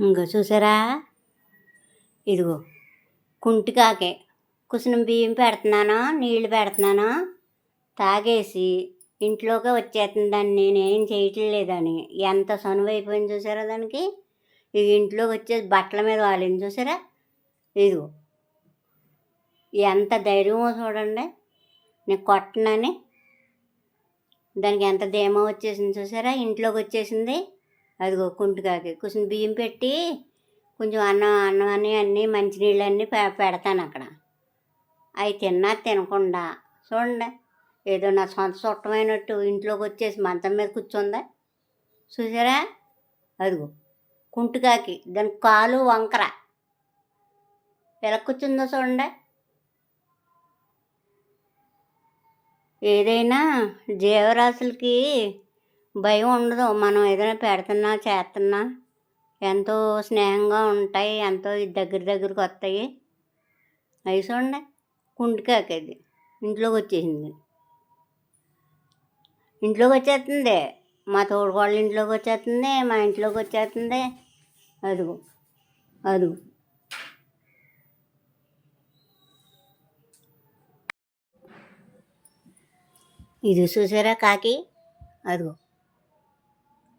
ఇంకో చూసారా? ఇదిగో కుంటికాకే. కుసునం బియ్యం పెడుతున్నాను? నీళ్ళు పెడుతున్నాను? తాగేసి ఇంట్లోకి వచ్చేస్తుందని నేనేం చేయటం లేదని ఎంత సనువు అయిపోయింది చూసారా దానికి? ఇది ఇంట్లోకి వచ్చేసి బట్టల మీద వాలింది చూసారా? ఇదిగో. ఎంత ధైర్యమో చూడండి. నేను కొట్టనని. దానికి ఎంత ధీమా వచ్చేసింది చూసారా? ఇంట్లోకి వచ్చేసింది. అదిగో కుంటుకాకి కొంచెం బియ్యం పెట్టి కొంచెం అన్నం అన్నం అని అన్నీ మంచినీళ్ళు అన్నీ పె పెడతాను అక్కడ. అవి తిన్నా తినకుండా. చూడండి ఏదో నా సొంత చుట్టమైనట్టు ఇంట్లోకి వచ్చేసి మంచం మీద కూర్చుందా? చూసారా? అదిగో కుంటుకాకి దాని కాలు వంకర. ఎలా కూర్చుందో చూడండి. ఏదైనా జీవరాశులకి భయం ఉండదు. మనం ఏదైనా పెడుతున్నా చేస్తున్నా ఎంతో స్నేహంగా ఉంటాయి ఎంతో దగ్గర దగ్గరకు వస్తాయి. అవి చూడండి కుంటికాకి ఇది ఇంట్లోకి వచ్చేసింది. ఇంట్లోకి వచ్చేస్తుంది. మా తోడుకోళ్ళ ఇంట్లోకి వచ్చేస్తుంది మా ఇంట్లోకి వచ్చేస్తుంది. అదిగో అదిగో. ఇది చూసారా కాకి? అదిగో.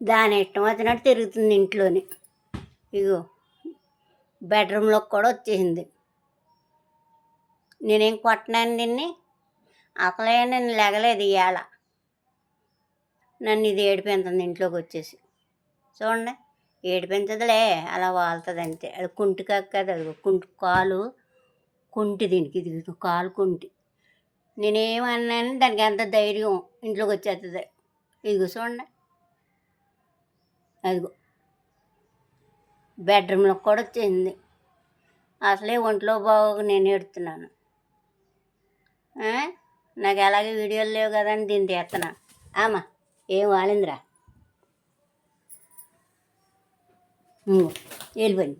దాని ఇష్టం వచ్చినట్టు తిరుగుతుంది ఇంట్లోని. ఇగో బెడ్రూమ్లోకి కూడా వచ్చేసింది. నేనేం కొట్టినాను దీన్ని అసలే నేను లెగలేదు ఇవాళ నన్ను ఇది ఏడిపించింది ఇంట్లోకి వచ్చేసి. చూడండి ఏడిపించదులే అలా వాళ్తుంది అంతే. అది కుంటి కాదు అది కుంటి కాలు. కుంటి దీనికి ఇది కాలు కుంటి. నేనేమన్నాను దానికి ఎంత ధైర్యం ఇంట్లోకి వచ్చేస్తుంది. ఇదిగో చూడండి. అదిగో. బెడ్రూమ్లో కూడా వచ్చింది. అసలే ఒంట్లో బాగోక నేను ఎడుతున్నాను నాకు ఎలాగే వీడియోలు లేవు కదా అని దీన్ని తీస్తున్నా ఆమా ఏం వాలిందిరా? వెళ్ళిపోయింది.